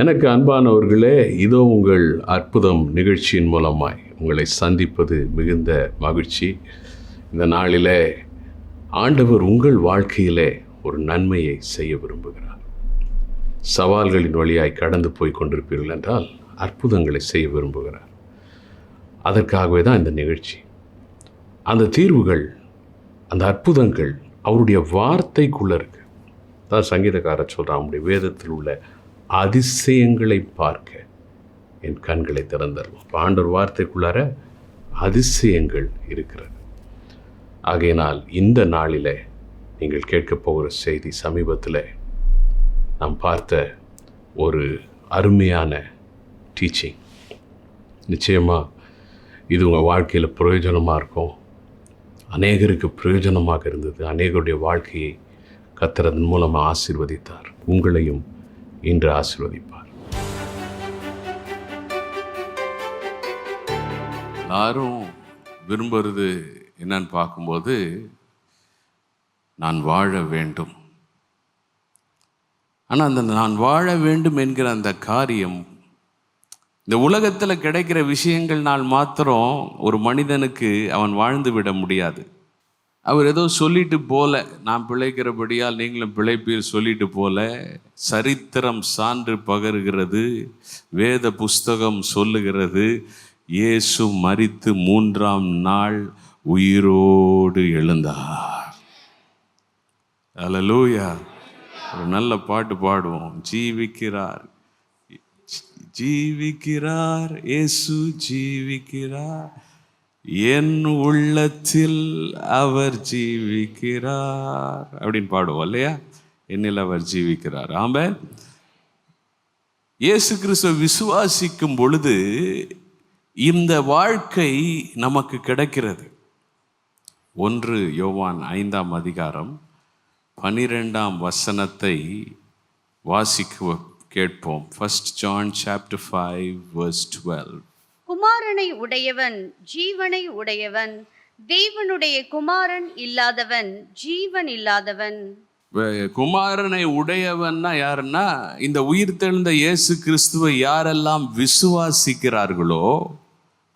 எனக்கு அன்பானவர்களே இதோ உங்கள் அற்புதம் நிகழ்ச்சியின் மூலமாய் உங்களை சந்திப்பது மிகுந்த மகிழ்ச்சி. இந்த நாளிலே ஆண்டவர் உங்கள் வாழ்க்கையிலே ஒரு நன்மையை செய்ய விரும்புகிறார். சவால்களின் வழியாய் கடந்து போய் கொண்டிருப்பீர்கள் என்றால் அற்புதங்களை செய்ய விரும்புகிறார். அதற்காகவே தான் இந்த நிகழ்ச்சி. அந்த தீர்வுகள் அந்த அற்புதங்கள் அவருடைய வார்த்தைக்குள்ளே இருக்குது தான் சங்கீதக்காரர் சொல்கிறான் அவருடைய வேதத்தில் உள்ள அதிசயங்களை பார்க்க என் கண்களை திறந்தார் இப்போ வார்த்தைக்குள்ளார அதிசயங்கள் இருக்கிறது. ஆகையினால் இந்த நாளில் நீங்கள் கேட்கப் போகிற செய்தி சமீபத்தில் நாம் பார்த்த ஒரு அருமையான டீச்சிங் நிச்சயமாக இது உங்கள் வாழ்க்கையில் பிரயோஜனமாக இருக்கும். அநேகருக்கு பிரயோஜனமாக இருந்தது. அநேகருடைய வாழ்க்கையை கத்துறதன் மூலமாக ஆசீர்வதித்தார். உங்களையும் இன்று ஆசிர்வதிப்பார். எல்லாரும் விரும்புறது என்னன்னு பார்க்கும்போது நான் வாழ வேண்டும். ஆனால் அந்த நான் வாழ வேண்டும் என்கிற அந்த காரியம் இந்த உலகத்தில் கிடைக்கிற விஷயங்கள்னால் மாத்திரம் ஒரு மனிதனுக்கு அவன் வாழ்ந்து விட முடியாது. அவர் ஏதோ சொல்லிட்டு போல. நான் பிழைக்கிறபடியால் நீங்களும் பிழைப்பீர் சொல்லிட்டு போல. சரித்திரம் சான்று பகருகிறது. வேத புஸ்தகம் சொல்லுகிறது. இயேசு மரித்து மூன்றாம் நாள் உயிரோடு எழுந்தார். அல்லேலூயா ஒரு நல்ல பாட்டு பாடுவோம். ஜீவிக்கிறார். ஜீவிக்கிறார். இயேசு ஜீவிக்கிறார். என் உள்ளத்தில் அவர் ஜீவிக்கிறார். அப்படின்னு பாடுவோம் இல்லையா? என்னில் அவர் ஜீவிக்கிறார். ஆம்ப இயேசு கிறிஸ்துவ விசுவாசிக்கும் பொழுது இந்த வாழ்க்கை நமக்கு கிடைக்கிறது. ஒன்று யோவான் ஐந்தாம் அதிகாரம் பனிரெண்டாம் வசனத்தை வாசிக்க கேட்போம். First John chapter five verse twelve குமாரனை உடையவன் ஜீவனை உடையவன். தேவனுடைய குமாரன் இல்லாதவன் ஜீவன் இல்லாதவன். குமாரனை உடையவன்னா யாருன்னா இந்த உயிர் தெழுந்த இயேசு கிறிஸ்துவை யாரெல்லாம் விசுவாசிக்கிறார்களோ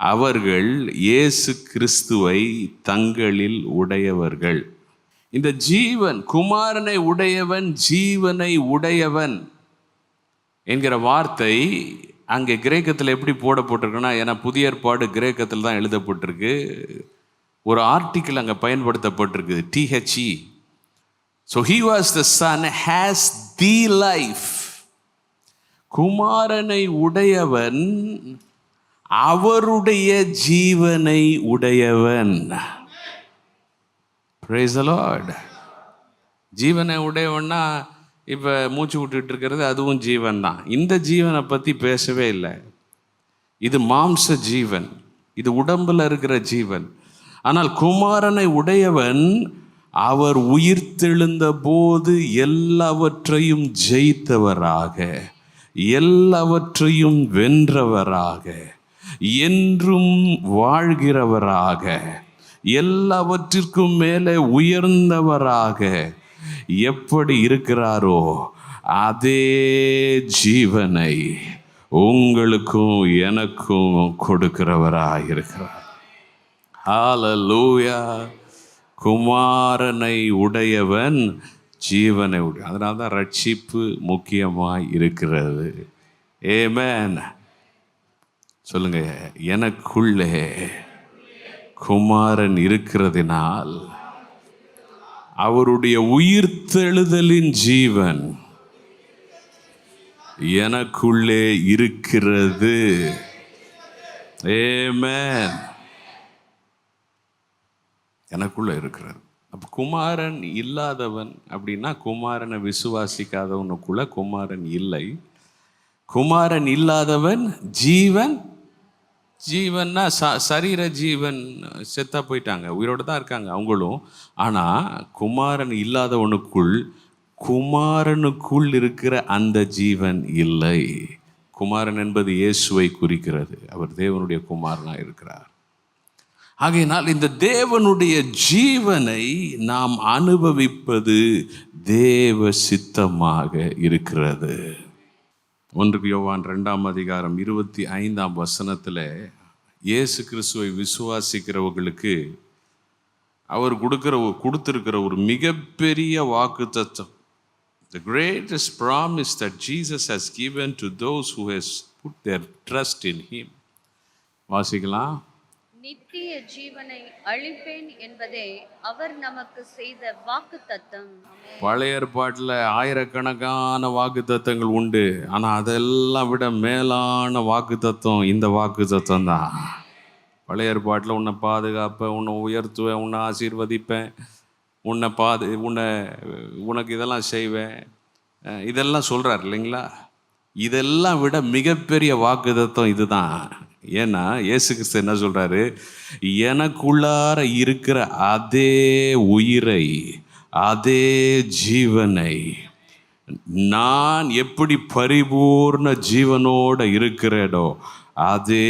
அவர்கள் இயேசு கிறிஸ்துவை தங்களில் உடையவர்கள். இந்த ஜீவன் குமாரனை உடையவன் ஜீவனை உடையவன் என்கிற வார்த்தை அங்கே கிரேக்கத்தில் எப்படி போடப்பட்டிருக்குன்னா ஏன்னா புதிய ஏற்பாடு கிரேக்கத்தில் தான் எழுதப்பட்டிருக்கு. ஒரு ஆர்டிக்கிள் அங்கே பயன்படுத்தப்பட்டிருக்கு T H E so he was the son has the life குமாரனை உடையவன் அவருடைய ஜீவனை உடையவன். ஜீவனை உடையவன்னா இப்போ மூச்சு விட்டுட்டு இருக்கிறது அதுவும் ஜீவன் தான் இந்த ஜீவனை பற்றி பேசவே இல்லை. இது மாம்ச ஜீவன். இது உடம்பில் இருக்கிற ஜீவன். ஆனால் குமாரனை உடையவன் அவர் உயிர்த்தெழுந்த போது எல்லாவற்றையும் ஜெயித்தவராக எல்லாவற்றையும் வென்றவராக என்றும் வாழ்கிறவராக எல்லாவற்றிற்கும் மேலே உயர்ந்தவராக எப்படி இருக்கிறாரோ அதே ஜீவனை உங்களுக்கும் எனக்கும் கொடுக்கிறவராக இருக்கிறார் ஹalleluya குமாரனை உடையவன் ஜீவனை உடைய அதனால தான் ரட்சிப்பு முக்கியமாக இருக்கிறது. ஏமேன் சொல்லுங்க எனக்குள்ளே குமாரன் இருக்கிறதினால் அவருடைய உயிர்த்தெழுதலின் ஜீவன் எனக்குள்ளே இருக்கிறது. ஏமேன் எனக்குள்ள இருக்கிறது. அப்போ குமாரன் இல்லாதவன் அப்படின்னா குமாரனை விசுவாசிக்காதவனுக்குள்ள குமாரன் இல்லை. குமாரன் இல்லாதவன் ஜீவன் ஜீவன்னா ச சரீர ஜீவன் செத்தா போயிட்டாங்க. உயிரோடு தான் இருக்காங்க அவங்களும். ஆனால் குமாரன் இல்லாதவனுக்குள் குமாரனுக்குள் இருக்கிற அந்த ஜீவன் இல்லை. குமாரன் என்பது இயேசுவை குறிக்கிறது. அவர் தேவனுடைய குமாரனாக இருக்கிறார். ஆகையினால் இந்த தேவனுடைய ஜீவனை நாம் அனுபவிப்பது தேவ சித்தமாக இருக்கிறது. ஒன்றுக்கு யோவான் ரெண்டாம் அதிகாரம் இருபத்தி ஐந்தாம் வசனத்தில் இயேசு கிறிஸ்துவை விசுவாசிக்கிறவர்களுக்கு அவர் கொடுக்குற ஒரு- ஒரு மிகப்பெரிய வாக்கு தத்துவம் the greatest promise that Jesus has given to those who has put their trust in him வாசிக்கலாம். நித்திய ஜீவனை அழிப்பேன் என்பதே அவர் நமக்கு செய்த வாக்கு தத்தம் பழைய ஏற்பாட்டில் ஆயிரக்கணக்கான வாக்கு தத்தங்கள் உண்டு. ஆனால் அதெல்லாம் விட மேலான வாக்கு தத்துவம் இந்த வாக்கு தத்துவம் தான். பழைய ஏற்பாட்டில் உன்னை பாதுகாப்பேன் உன்னை உயர்த்துவேன் உன்னை ஆசீர்வதிப்பேன் உன்னை பாது உன்னை உனக்கு இதெல்லாம் செய்வேன். இதெல்லாம் சொல்கிறார் இல்லைங்களா? இதெல்லாம் விட மிகப்பெரிய வாக்கு தத்துவம் இதுதான். ஏன்னா இயேசு கிறிஸ்து என்ன சொல்கிறாரு எனக்குள்ளார இருக்கிற அதே உயிரை அதே ஜீவனை நான் எப்படி பரிபூர்ண ஜீவனோட இருக்கிறேனோ அதே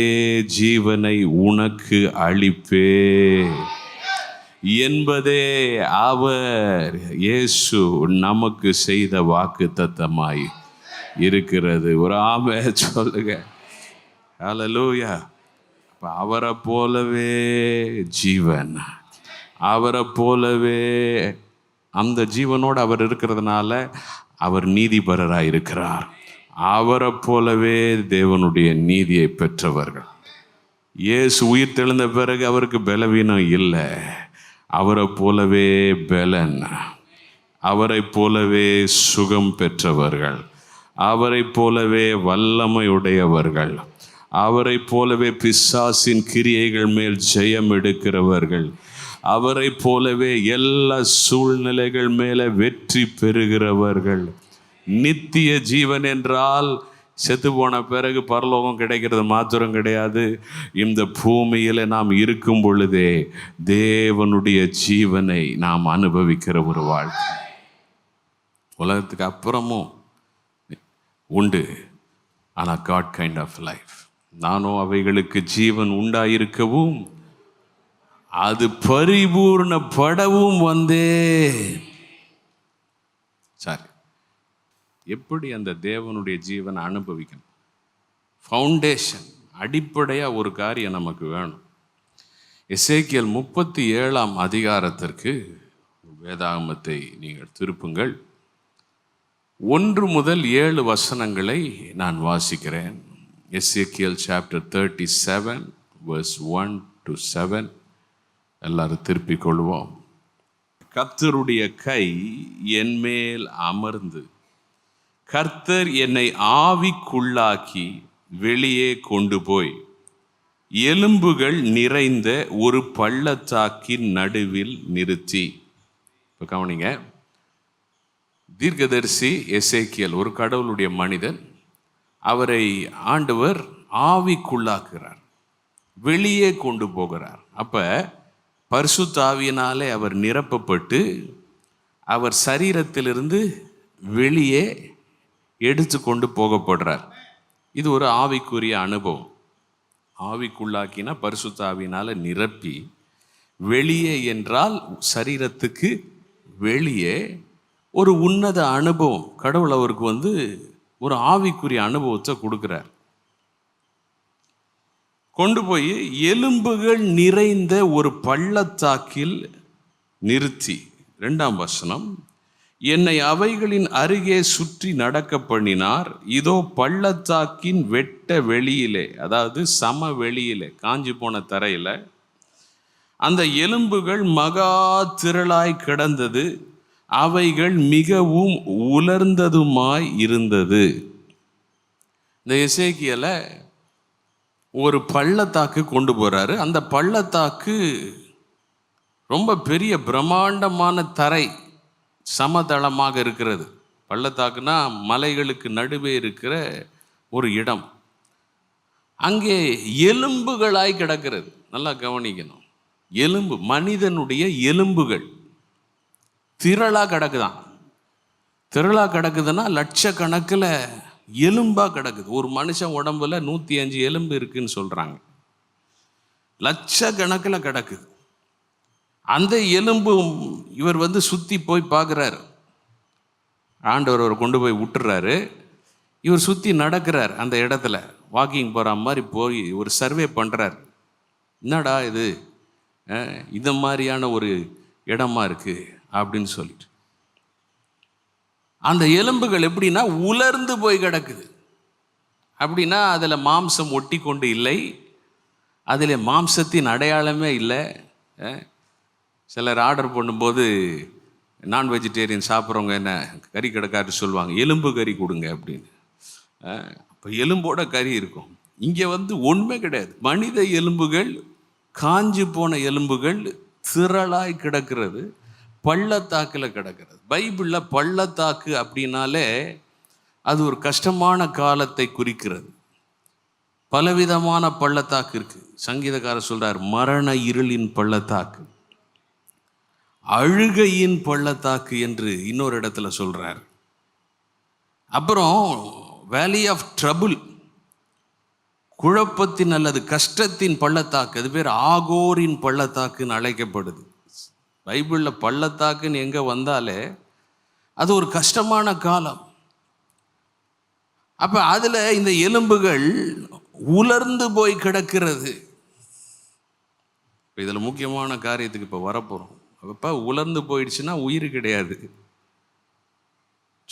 ஜீவனை உனக்கு அளிப்பே என்பதே அவர் இயேசு நமக்கு செய்த வாக்கு தத்தமாய் இருக்கிறது. ஒரு ஆமை சொல்லுங்க. ஹalleluya இப்போ அவரை போலவே ஜீவன். அவரை போலவே அந்த ஜீவனோடு அவர் இருக்கிறதுனால அவர் நீதிபரராக இருக்கிறார். அவரை போலவே தேவனுடைய நீதியை பெற்றவர்கள். இயேசு உயிர் தெழுந்த பிறகு அவருக்கு பலவீனம் இல்லை. அவரை போலவே பலன். அவரை போலவே சுகம் பெற்றவர்கள். அவரை போலவே வல்லமையுடையவர்கள் அவரை போலவே பிசாசின் கிரியைகள் மேல் ஜெயம் எடுக்கிறவர்கள். அவரை போலவே எல்லா சூழ்நிலைகள் மேலே வெற்றி பெறுகிறவர்கள். நித்திய ஜீவன் என்றால் செத்து போன பிறகு பரலோகம் கிடைக்கிறது மாத்திரம் கிடையாது. இந்த பூமியில் நாம் இருக்கும் பொழுதே தேவனுடைய ஜீவனை நாம் அனுபவிக்கிற ஒரு வாழ்க்கை. உலகத்துக்கு அப்புறமும் உண்டு. ஆனால் காட் கைண்ட் ஆஃப் லைஃப் நானும் அவைகளுக்கு ஜீவன் உண்டாயிருக்கவும் அது பரிபூர்ணப்படவும் வந்தே சாரி. எப்படி அந்த தேவனுடைய ஜீவனை அனுபவிக்கணும்? ஃபவுண்டேஷன் அடிப்படையாக ஒரு காரியம் நமக்கு வேணும். எசேக்கியல் முப்பத்தி ஏழாம் அதிகாரத்திற்கு வேதாகமத்தை நீங்கள் திருப்புங்கள். ஒன்று முதல் ஏழு வசனங்களை நான் வாசிக்கிறேன். Ezekiel chapter thirty seven verse one to seven எல்லாரும் திருப்பிக் கொள்வோம். கர்த்தருடைய கை என் மேல் அமர்ந்து கர்த்தர் என்னை ஆவிக்குள்ளாக்கி வெளியே கொண்டு போய் எலும்புகள் நிறைந்த ஒரு பள்ளத்தாக்கின் நடுவில் நிறுத்தி. இப்போ கவனிங்க. தீர்க்கதரிசி எசேக்கியல் ஒரு கடவுளுடைய மனிதன் அவரை ஆண்டவர் ஆவிக்குள்ளாக்குறார். வெளியே கொண்டு போகிறார். அப்போ பரிசுத்தாவியினாலே அவர் நிரப்பப்பட்டு அவர் சரீரத்திலிருந்து வெளியே எடுத்து கொண்டு போகப்படுறார். இது ஒரு ஆவிக்குரிய அனுபவம். ஆவிக்குள்ளாக்கினா பரிசுத்தாவினால் நிரப்பி வெளியே என்றால் சரீரத்துக்கு வெளியே ஒரு உன்னத அனுபவம். கடவுள் அவருக்கு வந்து ஒரு ஆவிக்குரிய அனுபவத்தை கொடுக்குறார். கொண்டு போய் எலும்புகள் நிறைந்த ஒரு பள்ளத்தாக்கில் நிறுத்தி. ரெண்டாம் வசனம் என்னை அவைகளின் அருகே சுற்றி நடக்க பண்ணினார். இதோ பள்ளத்தாக்கின் வெட்ட வெளியிலே அதாவது சம வெளியிலே காஞ்சி போன தரையில். அந்த எலும்புகள் மகா திரளாய் கிடந்தது. அவைகள் மிகவும் உலர்ந்ததுமாய் இருந்தது. இந்த இசைக்கியலை ஒரு பள்ளத்தாக்கு கொண்டு போகிறாரு அந்த பள்ளத்தாக்கு ரொம்ப பெரிய பிரம்மாண்டமான தரை சமதளமாக இருக்கிறது. பள்ளத்தாக்குனா மலைகளுக்கு நடுவே இருக்கிற ஒரு இடம். அங்கே எலும்புகளாய் கிடக்கிறது. நல்லா கவனிக்கணும். எலும்பு மனிதனுடைய எலும்புகள். திரளாக கிடக்குதான். திரளாக கிடக்குதுன்னா லட்சக்கணக்கில் எலும்பாக கிடக்குது. ஒரு மனுஷன் உடம்புல நூற்றி அஞ்சு எலும்பு இருக்குன்னு சொல்கிறாங்க லட்சக்கணக்கில் கிடக்குது. அந்த எலும்பு இவர் வந்து சுற்றி போய் பார்க்குறாரு ஆண்டவர் அவர் கொண்டு போய் விட்டுறாரு. இவர் சுற்றி நடக்கிறார் அந்த இடத்துல. வாக்கிங் போகிற மாதிரி போய் ஒரு சர்வே பண்ணுறார் என்னடா இது? அஹ், இந்த மாதிரியான ஒரு இடமா இருக்குது அப்படின்னு சொல்லிட்டு. அந்த எலும்புகள் எப்படின்னா உலர்ந்து போய் கிடக்குது. அப்படின்னா அதில் மாம்சம் ஒட்டி கொண்டு இல்லை. அதில் மாம்சத்தின் அடையாளமே இல்லை. சிலர் ஆர்டர் பண்ணும்போது நான் வெஜிடேரியன் சாப்பிட்றவங்க என்ன கறி கிடக்காரு சொல்லுவாங்க. எலும்பு கறி கொடுங்க அப்படின்னு. அப்போ எலும்போட கறி இருக்கும். இங்கே வந்து ஒன்றுமே கிடையாது. மனித எலும்புகள் காஞ்சி போன எலும்புகள் திரளாய் கிடக்கிறது. பள்ளத்தாக்கில் கிடக்கிறது. பைபிளில் பள்ளத்தாக்கு அப்படின்னாலே அது ஒரு கஷ்டமான காலத்தை குறிக்கிறது. பலவிதமான பள்ளத்தாக்கு இருக்குது சங்கீதக்காரர் சொல்கிறார் மரண இருளின் பள்ளத்தாக்கு. அழுகையின் பள்ளத்தாக்கு என்று இன்னொரு இடத்துல சொல்கிறார் அப்புறம் வேலி ஆஃப் ட்ரபுள் குழப்பத்தின் அல்லது கஷ்டத்தின் பள்ளத்தாக்கு அது பேர் ஆகோரின் பள்ளத்தாக்குன்னு அழைக்கப்படுது. பைபிளில் பள்ளத்தாக்குன்னு எங்கே வந்தாலே அது ஒரு கஷ்டமான காலம். அப்போ அதில் இந்த எலும்புகள் உலர்ந்து போய் கிடக்கிறது. இப்போ இதில் முக்கியமான காரியத்துக்கு இப்போ வரப்போகிறோம் அப்போ உலர்ந்து போயிடுச்சுன்னா உயிர் கிடையாது.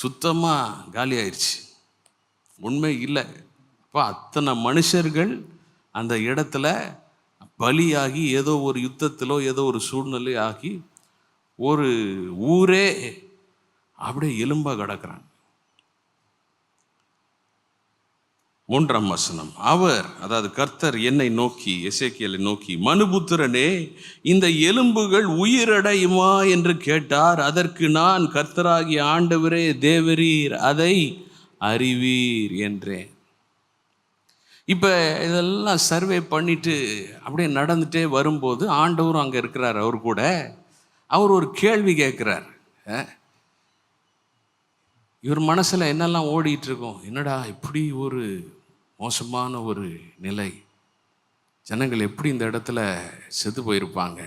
சுத்தமாக காலி ஆயிடுச்சு உண்மை இல்லை. அப்போ அத்தனை மனுஷர்கள் அந்த இடத்துல பலியாகி ஏதோ ஒரு யுத்தத்திலோ ஏதோ ஒரு சூழ்நிலை ஆகி ஒரு ஊரே அப்படியே எலும்பாக கிடக்கிறான் மூன்றாம் வசனம். அவர் அதாவது கர்த்தர் என்னை நோக்கி எசேக்கியலை நோக்கி மனுபுத்திரனே இந்த எலும்புகள் உயிரடையுமா என்று கேட்டார். அதற்கு நான் கர்த்தராகிய ஆண்டவரே தேவரீர் அதை அறிவீர் என்றேன். இப்போ இதெல்லாம் சர்வே பண்ணிட்டு அப்படியே நடந்துகிட்டே வரும்போது ஆண்டவரும் அங்கே இருக்கிறார் அவர் கூட. அவர் ஒரு கேள்வி கேட்குறார். இவர் மனசில் என்னெல்லாம் ஓடிட்டுருக்கோம் என்னடா இப்படி ஒரு மோசமான ஒரு நிலை? ஜனங்கள் எப்படி இந்த இடத்துல செத்து போயிருப்பாங்க?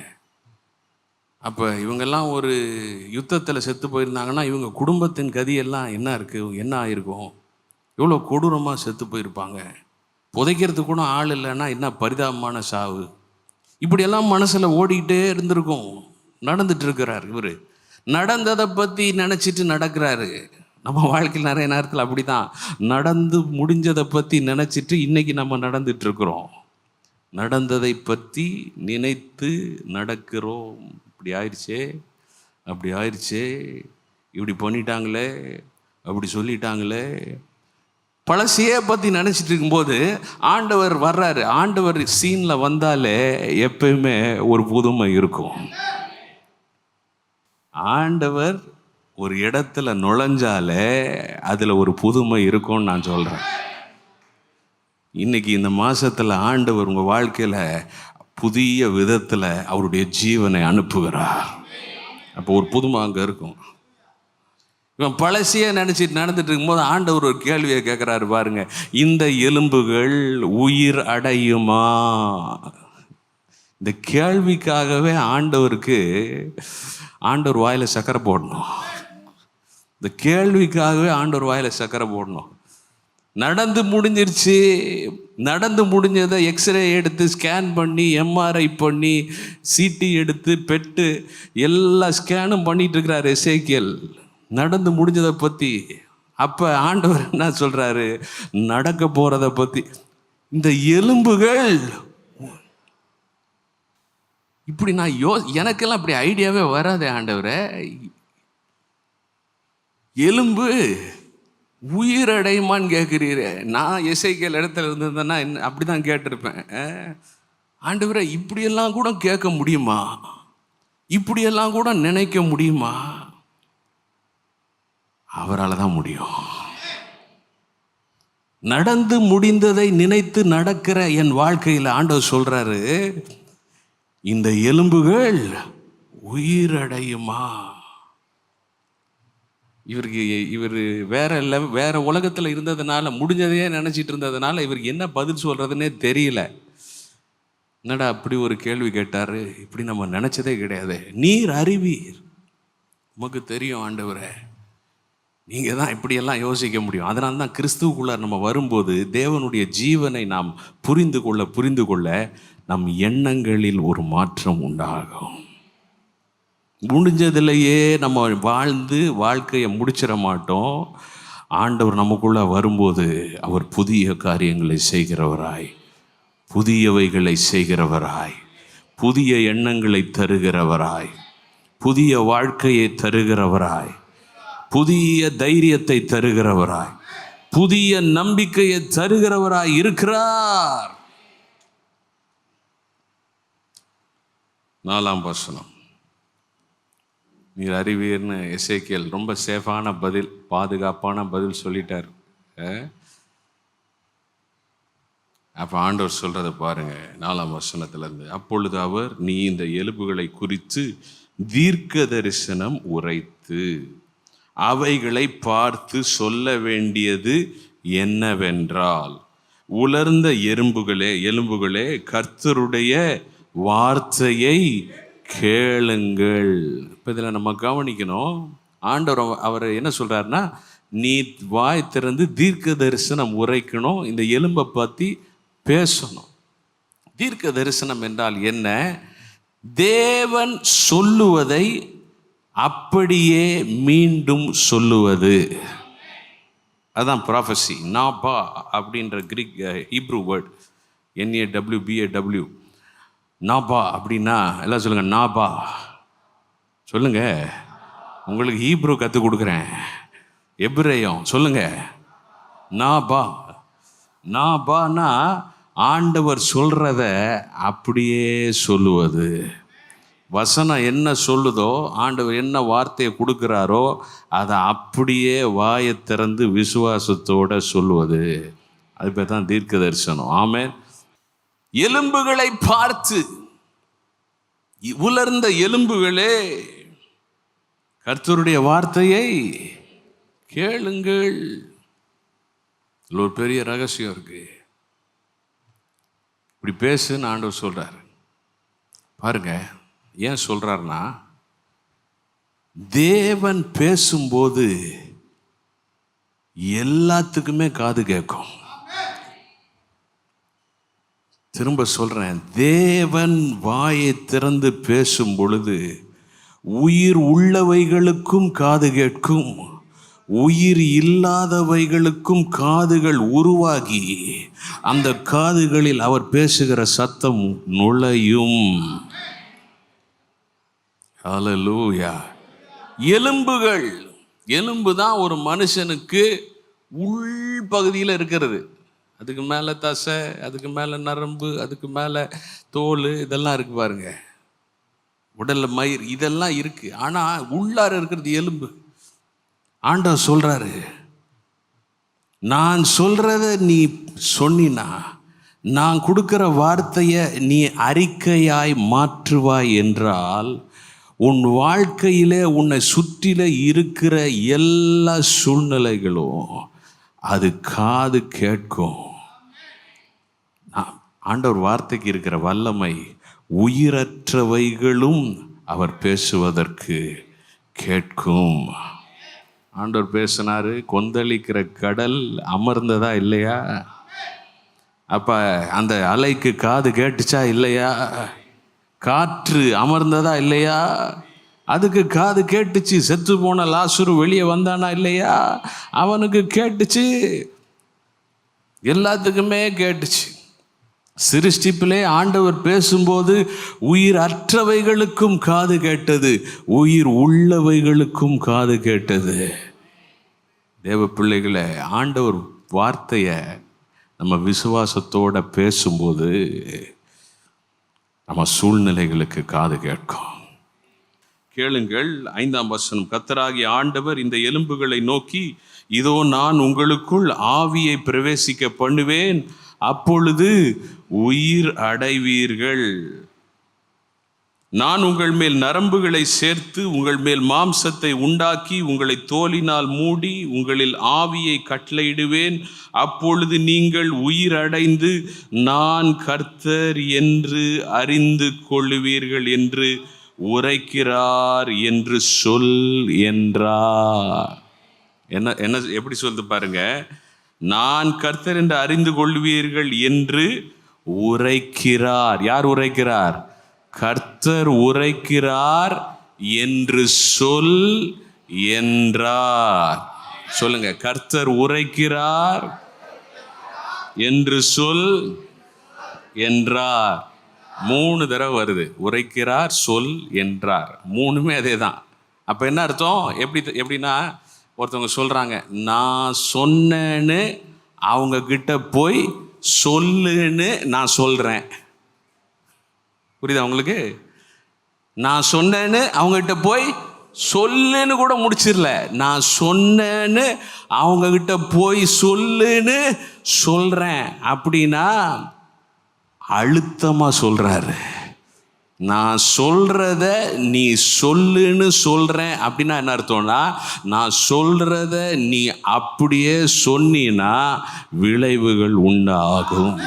அப்போ இவங்கெல்லாம் ஒரு யுத்தத்தில் செத்து போயிருந்தாங்கன்னா இவங்க குடும்பத்தின் கதியெல்லாம் என்ன இருக்குது என்ன ஆயிருக்கும்? எவ்வளோ கொடூரமாக செத்து போயிருப்பாங்க? புதைக்கிறதுக்கு கூட ஆள் இல்லைன்னா என்ன பரிதாபமான சாவு? இப்படியெல்லாம் மனசில் ஓடிக்கிட்டே இருந்திருக்கும். நடந்துட்டு இருக்கிறார் இவர். நடந்ததை பற்றி நினச்சிட்டு நடக்கிறாரு. நம்ம வாழ்க்கையில் நிறைய நேரத்தில் அப்படி தான் நடந்து முடிஞ்சதை பற்றி நினச்சிட்டு இன்றைக்கி நம்ம நடந்துட்டு இருக்கிறோம். நடந்ததை பற்றி நினைத்து நடக்கிறோம். இப்படி ஆயிடுச்சே அப்படி ஆயிடுச்சே. இப்படி பண்ணிட்டாங்களே அப்படி சொல்லிட்டாங்களே. பழசையே பற்றி நினச்சிட்டு இருக்கும்போது ஆண்டவர் வர்றாரு. ஆண்டவர் சீனில் வந்தாலே எப்பயுமே ஒரு புதுமை இருக்கும். ஆண்டவர் ஒரு இடத்துல நுழைஞ்சாலே அதில் ஒரு புதுமை இருக்கும்னு நான் சொல்கிறேன் இன்னைக்கு இந்த மாதத்தில் ஆண்டவர் உங்கள் வாழ்க்கையில் புதிய விதத்தில் அவருடைய ஜீவனை அனுப்புகிறார். அப்போ ஒரு புதுமை அங்கே இருக்கும். இவன் பழசிய நினச்சிட்டு நடந்துட்டு இருக்கும்போது ஆண்டவர் ஒரு கேள்வியை கேட்குறாரு பாருங்க. இந்த எலும்புகள் உயிர் அடையுமா? இந்த கேள்விக்காகவே ஆண்டவருக்கு ஆண்டவர் வாயில் சக்கரை போடணும். இந்த கேள்விக்காகவே ஆண்டவர் வாயில் சக்கரை போடணும். நடந்து முடிஞ்சிருச்சு. நடந்து முடிஞ்சதை எக்ஸ்ரே எடுத்து ஸ்கேன் பண்ணி எம்ஆர்ஐ பண்ணி சிடி எடுத்து பெட்டு எல்லா ஸ்கேனும் பண்ணிட்டு இருக்கிறார் எசேக்கியல். நடந்து முடிஞ்சதை பற்றி அப்போ ஆண்டவர் என்ன சொல்கிறாரு நடக்க போகிறத பற்றி இந்த எலும்புகள் இப்படி நான் யோ எனக்கெல்லாம் அப்படி ஐடியாவே வராதே ஆண்டவரே. எலும்பு உயிரடையுமான்னு கேட்குறீரே நான் இசைக்கல் இடத்துல இருந்திருந்தேன்னா என்ன அப்படி தான் கேட்டிருப்பேன் ஆண்டவரை இப்படியெல்லாம் கூட கேட்க முடியுமா? இப்படியெல்லாம் கூட நினைக்க முடியுமா? அவரால் தான் முடியும். நடந்து முடிந்ததை நினைத்து நடக்கிற என் வாழ்க்கையில் ஆண்டவர் சொல்கிறாரு இந்த எலும்புகள் உயிரடையுமா? இவருக்கு இவர் வேற லெவ வேற உலகத்தில் இருந்ததுனால முடிஞ்சதையே நினச்சிட்டு இருந்ததுனால இவருக்கு என்ன பதில் சொல்கிறதுனே தெரியல. என்னடா அப்படி ஒரு கேள்வி கேட்டார்? இப்படி நம்ம நினச்சதே கிடையாது. நீர் அறிவீர். உமக்கு தெரியும் ஆண்டவரை. நீங்கள் தான் இப்படியெல்லாம் யோசிக்க முடியும். அதனால தான் கிறிஸ்துவுக்குள்ள நம்ம வரும்போது தேவனுடைய ஜீவனை நாம் புரிந்து கொள்ள புரிந்து கொள்ள நம் எண்ணங்களில் ஒரு மாற்றம் உண்டாகும். முடிஞ்சதிலேயே நம்ம வாழ்ந்து வாழ்க்கையை முடிச்சிட மாட்டோம். ஆண்டவர் நமக்குள்ளே வரும்போது அவர் புதிய காரியங்களை செய்கிறவராய் புதியவைகளை செய்கிறவராய் புதிய எண்ணங்களை தருகிறவராய் புதிய வாழ்க்கையை தருகிறவராய் புதிய தைரியத்தை தருகிறவராய் புதிய நம்பிக்கையை தருகிறவராய் இருக்கிறார். நாலாம் வசனம். நீர் அறிவீர்னு எசேக்கியல் ரொம்ப சேஃபான பதில் பாதுகாப்பான பதில் சொல்லிட்டார். அப்போ ஆண்டவர் சொல்கிறத பாருங்க நாலாம் வசனத்திலேருந்து. அப்பொழுது அவர் நீ இந்த எலும்புகளை குறித்து தீர்க்க தரிசனம் உரைத்து. அவைகளை பார்த்து சொல்ல வேண்டியது என்னவென்றால் உலர்ந்த எறும்புகளே எலும்புகளே கர்த்தருடைய வார்த்தையை கேளுங்கள். இப்போ இதில் நம்ம கவனிக்கணும். ஆண்டவர் அவர் என்ன சொல்கிறாருன்னா நீ வாய் திறந்து தீர்க்க தரிசனம் உரைக்கணும் இந்த எலும்பை பற்றி பேசணும். தீர்க்க தரிசனம் என்றால் என்ன? தேவன் சொல்லுவதை அப்படியே மீண்டும் சொல்லுவது. அதுதான் ப்ராஃபஸி நாபா அப்படின்ற Greek Hebrew word N A W B A W NABBA அப்படின்னா எல்லாம் சொல்லுங்கள் நாபா சொல்லுங்கள் உங்களுக்கு ஹீப்ரூ கற்றுக் கொடுக்குறேன். எப்ரேயம் சொல்லுங்கள் நாபா நாபானா ஆண்டவர் சொல்கிறத அப்படியே சொல்லுவது. வசனம் என்ன சொல்லுதோ ஆண்டவர் என்ன வார்த்தையை கொடுக்குறாரோ அதை அப்படியே வாயை திறந்து விசுவாசத்தோட சொல்லுவது. அது பேர் தான் தீர்க்க தரிசனம் ஆமே எலும்புகளை பார்த்து உலர்ந்த எலும்புகளே கர்த்தருடைய வார்த்தையை கேளுங்கள். இதுல ஒரு பெரிய ரகசியம் இருக்கு. இப்படி பேசுன்னு ஆண்டவர் சொல்றாரு. பாருங்க. ஏன் சொல்றாருன்னா தேவன் பேசும்போது எல்லாத்துக்குமே காது கேட்கும். திரும்ப சொல்றேன் தேவன் வாயை திறந்து பேசும் பொழுது உயிர் உள்ளவைகளுக்கும் காது கேட்கும். உயிர் இல்லாதவைகளுக்கும் காதுகள் உருவாகி அந்த காதுகளில் அவர் பேசுகிற சத்தம் நுழையும். அலலூயா எலும்புகள். எலும்பு தான் ஒரு மனுஷனுக்கு உள் பகுதியில் இருக்கிறது. அதுக்கு மேலே தசை அதுக்கு மேலே நரம்பு அதுக்கு மேலே தோல் இதெல்லாம் இருக்கு பாருங்க. உடலில் மயிர் இதெல்லாம் இருக்கு. ஆனால் உள்ளார இருக்கிறது எலும்பு. ஆண்டவர் சொல்றாரு நான் சொல்றத நீ சொன்னினா நான் கொடுக்குற வார்த்தையை நீ அறிக்கையாய் மாற்றுவாய் என்றால் உன் வாழ்க்கையிலே உன்னை சுற்றில இருக்கிற எல்லா சூழ்நிலைகளும் அது காது கேட்கும். ஆ- ஆண்டவர் வார்த்தைக்கு இருக்கிற வல்லமை உயிரற்றவைகளும் அவர் பேசுவதற்கு கேட்கும். ஆண்டவர் பேசினாரு கொந்தளிக்கிற கடல் அமர்ந்ததா இல்லையா? அப்போ அந்த அலைக்கு காது கேட்டுச்சா இல்லையா? காற்று அமர்ந்ததா இல்லையா? அதுக்கு காது கேட்டுச்சு செத்து போன லாசுரு வெளியே வந்தானா இல்லையா? அவனுக்கு கேட்டுச்சு எல்லாத்துக்குமே கேட்டுச்சு. சிருஷ்டிப்பிலே ஆண்டவர் பேசும்போது உயிர் அற்றவைகளுக்கும் காது கேட்டது உயிர் உள்ளவைகளுக்கும் காது கேட்டது. தேவ பிள்ளைகளை ஆண்டவர் வார்த்தையை நம்ம விசுவாசத்தோட பேசும்போது நம்ம சூழ்நிலைகளுக்கு காது கேட்கும். கேளுங்கள் ஐந்தாம் வசனம். கத்தராகிய ஆண்டவர் இந்த எலும்புகளை நோக்கி இதோ நான் உங்களுக்குள் ஆவியை பிரவேசிக்க பண்ணுவேன். அப்பொழுது உயிர் அடைவீர்கள். நான் உங்கள் மேல் நரம்புகளை சேர்த்து உங்கள் மேல் மாம்சத்தை உண்டாக்கி உங்களை தோலினால் மூடி உங்களில் ஆவியை கட்டளையிடுவேன். அப்பொழுது நீங்கள் உயிரடைந்து நான் கர்த்தர் என்று அறிந்து கொள்ளுவீர்கள் என்று உரைக்கிறார் என்று சொல் என்றார். என்ன என்ன எப்படி சொல்லுது பாருங்க? நான் கர்த்தர் என்று அறிந்து கொள்வீர்கள் என்று உரைக்கிறார். யார் உரைக்கிறார்? கர்த்தர் உரைக்கிறார் என்று சொல் என்றார். சொல்லுங்க கர்த்தர் உரைக்கிறார் என்று சொல் என்றார். மூணு தடவை வருது உரைக்கிறார் சொல் என்றார். மூணுமே அதே தான் அப்போ என்ன அர்த்தம்? எப்படி எப்படின்னா ஒருத்தவங்க சொல்கிறாங்க நான் சொன்னேன்னு அவங்க கிட்ட போய் சொல்லுன்னு நான் சொல்கிறேன் புரியுதா உங்களுக்கு? நான் சொன்னேன்னு அவங்ககிட்ட போய் சொல்லுன்னு கூட முடிச்சிடல. நான் சொன்னேன்னு அவங்கக்கிட்ட போய் சொல்லுன்னு சொல்கிறேன் அப்படின்னா அழுத்தமாக சொல்கிறாரு நான் சொல்கிறத நீ சொல்லுன்னு சொல்கிறேன் அப்படின்னா என்ன அர்த்தம்னா நான் சொல்கிறத நீ அப்படியே சொன்னினா விளைவுகள் உண்டாகும்.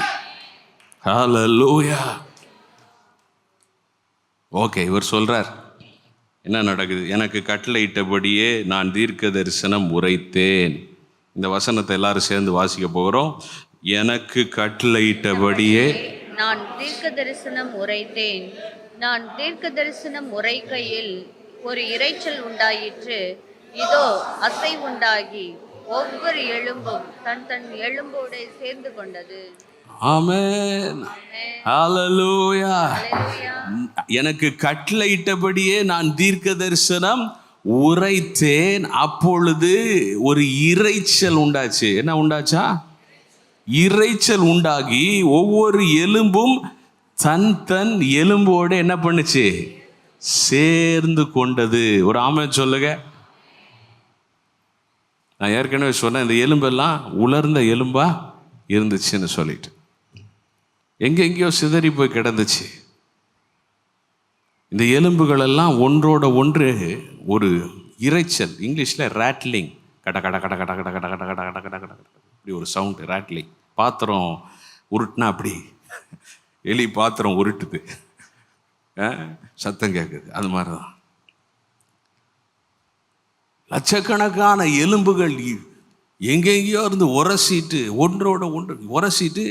ஹalleluya. ஓகே இவர் சொல்கிறார் என்ன நடக்குது? எனக்கு கட்டளையிட்டபடியே நான் தீர்க்க தரிசனம் உரைத்தேன். இந்த வசனத்தை எல்லாரும் சேர்ந்து வாசிக்க போகிறோம். எனக்கு கட்டளையிட்டபடியே நான் தீர்க்க தரிசனம் உரைத்தேன். நான் தீர்க்க தரிசனம் உரைக்கையில் ஒரு இரைச்சல் உண்டாயிற்று. இதோ அசை உண்டாகி ஒவ்வொரு எலும்பும் தன் தன் எலும்போடு சேர்ந்து கொண்டது. ஆமேன். ஹalleluya. எனக்கு கட்டளையிட்டபடியே நான் தீர்க்க தரிசனம் உரைத்தேன். அப்பொழுது ஒரு இரைச்சல் உண்டாச்சு. என்ன உண்டாச்சா? இரைச்சல் உண்டாகி ஒவ்வொரு எலும்பும் தன் தன் எலும்போடு என்ன பண்ணுச்சு? சேர்ந்து கொண்டது. ஒரு ஆமை சொல்லுங்க. நான் ஏற்கனவே சொன்னேன் இந்த எலும்பெல்லாம் உலர்ந்த எலும்பா இருந்துச்சுன்னு சொல்லிட்டு. எங்கெங்கேயோ சிதறி போய் கிடந்துச்சு இந்த எலும்புகள் எல்லாம் ஒன்றோட ஒன்று ஒரு இரைச்சல் இங்கிலீஷில் ரேட்லிங் கட கட கட கட கட கட கட கட கட கட கட இப்படி ஒரு சவுண்டு ரேட்லிங் பாத்திரம் உருட்டுனா அப்படி எலி பாத்திரம் உருட்டுது ஆ, சத்தம் கேட்குது அது மாதிரி தான் லட்சக்கணக்கான எலும்புகள் எங்கெங்கேயோ இருந்து உரசிட்டு ஒன்றோட ஒன்று உரசிட்டு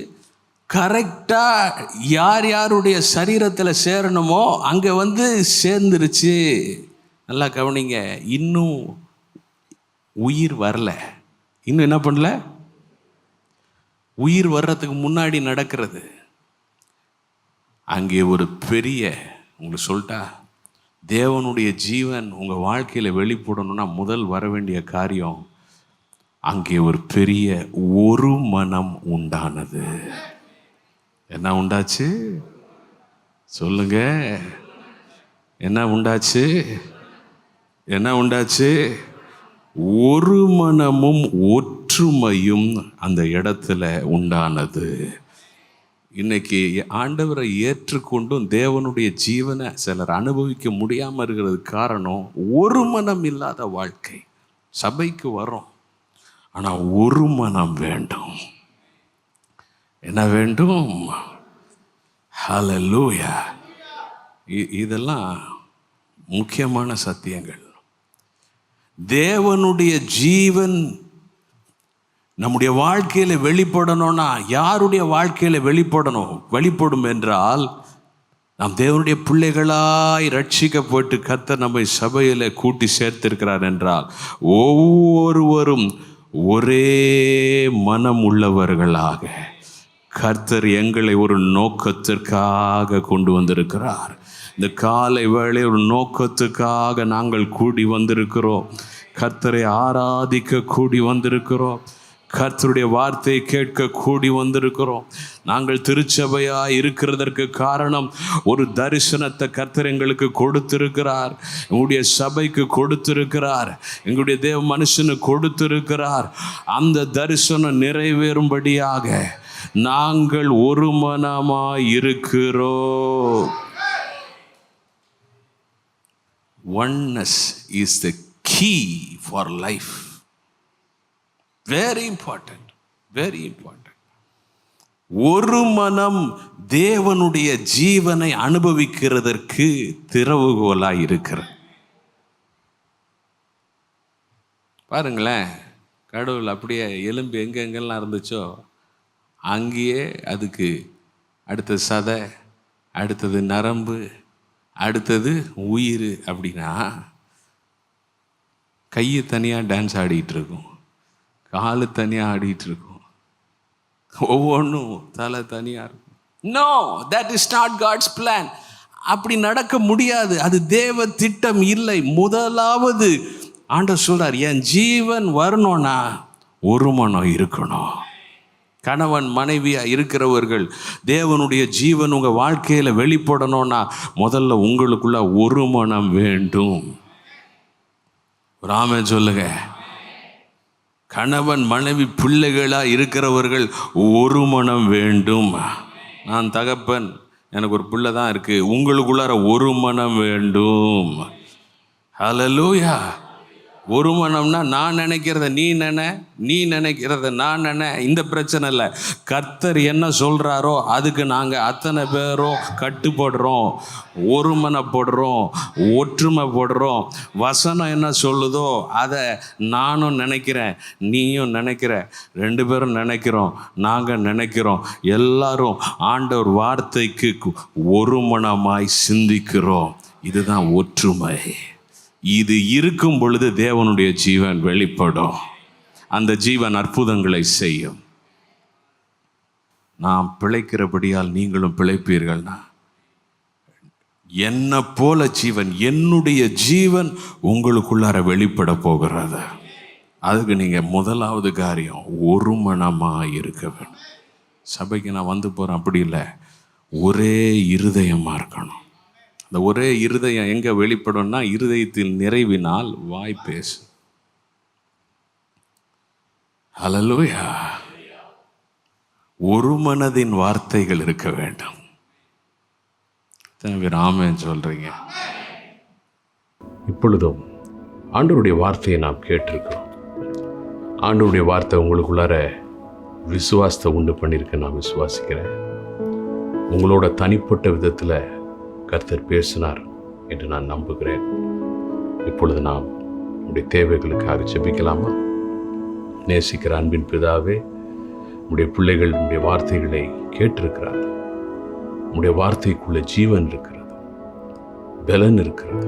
கரெக்டாக யார் யாருடைய சரீரத்தில் சேரணுமோ அங்கே வந்து சேர்ந்துருச்சு. நல்லா கவனிங்க. இன்னும் உயிர் வரல. இன்னும் என்ன பண்ணல? உயிர் வர்றதுக்கு முன்னாடி நடக்கிறது. அங்கே ஒரு பெரிய உங்களுக்கு சொல்லிட்டா தேவனுடைய ஜீவன் உங்கள் வாழ்க்கையில் வெளிப்படணும்னா முதல் வர வேண்டிய காரியம் அங்கே ஒரு பெரிய ஒரு மனம் உண்டானது. என்ன உண்டாச்சு? சொல்லுங்க. என்ன உண்டாச்சு? என்ன உண்டாச்சு? ஒரு மனமும் ஒற்றுமையும் அந்த இடத்துல உண்டானது. இன்னைக்கு ஆண்டவரை ஏற்றுக்கொண்டும் தேவனுடைய ஜீவனை சிலர் அனுபவிக்க முடியாமல் இருக்கிறது காரணம் ஒரு மனம் இல்லாத வாழ்க்கை. சபைக்கு வரோம் ஆனால் ஒரு மனம் வேண்டும். என்ன வேண்டும்? ஹலலூயா இதெல்லாம் முக்கியமான சத்தியங்கள். தேவனுடைய ஜீவன் நம்முடைய வாழ்க்கையில் வெளிப்படணும்னா யாருடைய வாழ்க்கையில் வெளிப்படணும்? வெளிப்படும் என்றால் நாம் தேவனுடைய பிள்ளைகளாய் ரட்சிக்கப்பட்டு கத்த நம்மை சபையில் கூட்டி சேர்த்திருக்கிறார் என்றால் ஒவ்வொருவரும் ஒரே மனம் உள்ளவர்களாக கர்த்தர் எங்களை ஒரு நோக்கத்திற்காக கொண்டு வந்திருக்கிறார். இந்த காலை வேளை ஒரு நோக்கத்துக்காக நாங்கள் கூடி வந்திருக்கிறோம். கர்த்தரை ஆராதிக்க கூடி வந்திருக்கிறோம். கர்த்தருடைய வார்த்தையை கேட்க கூடி வந்திருக்கிறோம். நாங்கள் திருச்சபையா இருக்கிறதற்கு காரணம் ஒரு தரிசனத்தை கர்த்தர் எங்களுக்கு கொடுத்திருக்கிறார். எங்களுடைய சபைக்கு கொடுத்திருக்கிறார். எங்களுடைய தேவ மனுஷனுக்கு கொடுத்திருக்கிறார். அந்த தரிசனம் நிறைவேறும்படியாக நாங்கள் ஒரு மனமாய் இருக்கிறோம் oneness is the key for life very important very important ஒரு மனம் தேவனுடைய ஜீவனை அனுபவிக்கிறதற்கு திறவுகோலாக இருக்கிறது. பாருங்களேன் கடவுள் அப்படியே எலும்பு எங்கெங்கெல்லாம் இருந்துச்சோ அங்கேயே அதுக்கு அடுத்தது சதை அடுத்தது நரம்பு அடுத்தது உயிர் அப்படின்னா கையை தனியாக டான்ஸ் ஆடிட்டு இருக்கும் காலு தனியாக ஆடிட்டு இருக்கும் ஒவ்வொன்றும் தலை தனியாக இருக்கும். No that is not God's plan அப்படி நடக்க முடியாது. அது தேவ திட்டம் இல்லை. முதலாவது ஆண்டவர் சொல்றார் என் ஜீவன் வரணும்னா ஒரு மனம் இருக்கணும். கணவன் மனைவியாக இருக்கிறவர்கள் தேவனுடைய ஜீவன் உங்கள் வாழ்க்கையில் வெளிப்படணும்னா முதல்ல உங்களுக்குள்ள ஒரு மனம் வேண்டும். ராம சொல்லுங்க. கணவன் மனைவி பிள்ளைகளாக இருக்கிறவர்கள் ஒரு மனம் வேண்டும். நான் தகப்பன் எனக்கு ஒரு பிள்ளை தான் இருக்குது உங்களுக்குள்ளார ஒரு மனம் வேண்டும். ஹalleluya ஒரு மனம்னா நான் நினைக்கிறத நீ நினை நீ நினைக்கிறத நான் நினை. இந்த பிரச்சனை இல்லை. கர்த்தர் என்ன சொல்கிறாரோ அதுக்கு நாங்கள் அத்தனை பேரும் கட்டுப்படுறோம் ஒருமனப்படுறோம் ஒற்றுமைப்படுறோம் வசனம் என்ன சொல்லுதோ அதை நானும் நினைக்கிறேன் நீயும் நினைக்கிற. ரெண்டு பேரும் நினைக்கிறோம் நாங்கள் நினைக்கிறோம். எல்லாரும் ஆண்டவர் வார்த்தைக்கு ஒருமனமாய் சிந்திக்கிறோம். இதுதான் ஒற்றுமை. இது இருக்கும் பொழுது தேவனுடைய ஜீவன் வெளிப்படும். அந்த ஜீவன் அற்புதங்களை செய்யும். நாம் பிழைக்கிறபடியால் நீங்களும் பிழைப்பீர்கள்னா என்ன போல ஜீவன் என்னுடைய ஜீவன் உங்களுக்குள்ளார வெளிப்பட போகிறது. அதுக்கு நீங்கள் முதலாவது காரியம் ஒரு மனமாக இருக்க வேணும் சபைக்கு நான் வந்து போகிறேன் அப்படி இல்லை. ஒரே இருதயமாக இருக்கணும். இந்த ஒரே இருதயம் எங்கே வெளிப்படும்னா இருதயத்தில் நிறைவினால் வாய் பேசு. அலலூயா ஒரு மனதின் வார்த்தைகள் இருக்க வேண்டும். பேர் ஆமேன் சொல்றீங்க. இப்பொழுதும் ஆண்டவருடைய வார்த்தையை நாம் கேட்டிருக்கிறோம். ஆண்டவருடைய வார்த்தை உங்களுக்குள்ளார விசுவாசத்தை உண்டு பண்ணியிருக்க நான் விசுவாசிக்கிறேன். உங்களோட தனிப்பட்ட விதத்தில் கர்த்தர் பேசினார் என்று நான் நம்புகிறேன். இப்பொழுது நாம் உடைய தேவைகளுக்காக ஜெபிக்கலாமா? நேசிக்கிற அன்பின் பிதாவே உடைய பிள்ளைகள் உடைய வார்த்தைகளை கேட்டிருக்கிறார். உடைய வார்த்தைக்குள்ள ஜீவன் இருக்கிறது பலன் இருக்கிறது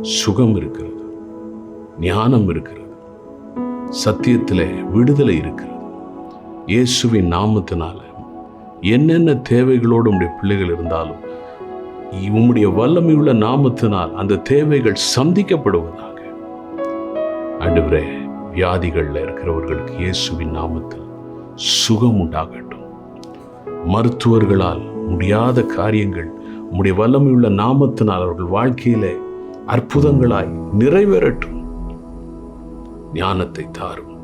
சுகம் இருக்கிறது ஞானம் இருக்கிறது சத்தியத்தில் விடுதலை இருக்கிறது. இயேசுவின் நாமத்தினால என்னென்ன தேவைகளோடு உடைய பிள்ளைகள் இருந்தாலும் உம்முடைய வல்லமையுள்ள நாமத்தினால் அந்த தேவைகள் சந்திக்கப்படுவதாக. ஆண்டவரே வியாதிகளில் இருக்கிறவர்களுக்கு இயேசுவின் நாமத்தில் சுகம் உண்டாகட்டும். மருத்துவர்களால் முடியாத காரியங்கள் உம்முடைய வல்லமையுள்ள நாமத்தினால் அவர்கள் வாழ்க்கையிலே அற்புதங்களாய் நிறைவேறட்டும். ஞானத்தை தாரும்.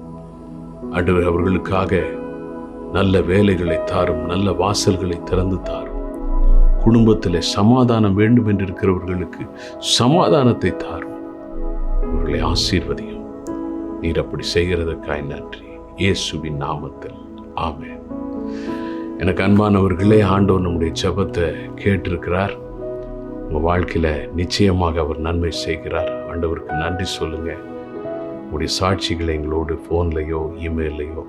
ஆண்டவர் அவர்களுக்காக நல்ல வேலைகளை தாரும் நல்ல வாசல்களை திறந்து தாரும். குடும்பத்தில் சமாதானம் வேண்டும் என்று இருக்கிறவர்களுக்கு சமாதானத்தை தாரும். அவர்களை ஆசீர்வதியும். நீர் அப்படி செய்கிறதற்காய் நன்றி. இயேசுவின் நாமத்தில். ஆமே எனக்கு அன்பானவர்களே ஆண்டவர் நம்முடைய ஜெபத்தை கேட்டிருக்கிறார். உங்கள் வாழ்க்கையில் நிச்சயமாக அவர் நன்மை செய்கிறார். ஆண்டவருக்கு நன்றி சொல்லுங்கள் உங்களுடைய சாட்சிகளை எங்களோடு ஃபோன்லேயோ இமெயிலையோ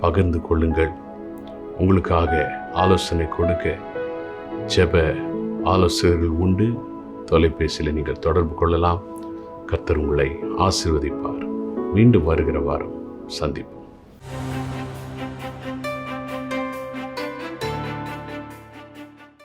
பகிர்ந்து கொள்ளுங்கள். உங்களுக்காக ஆலோசனை கொடுக்க ஜெப ஆலோசகர்கள் உண்டு. தொலைபேசியில் நீங்கள் தொடர்பு கொள்ளலாம். கர்த்தர் உங்களை ஆசிர்வதிப்பார். மீண்டும் வருகிற வாரம் சந்திப்போம்.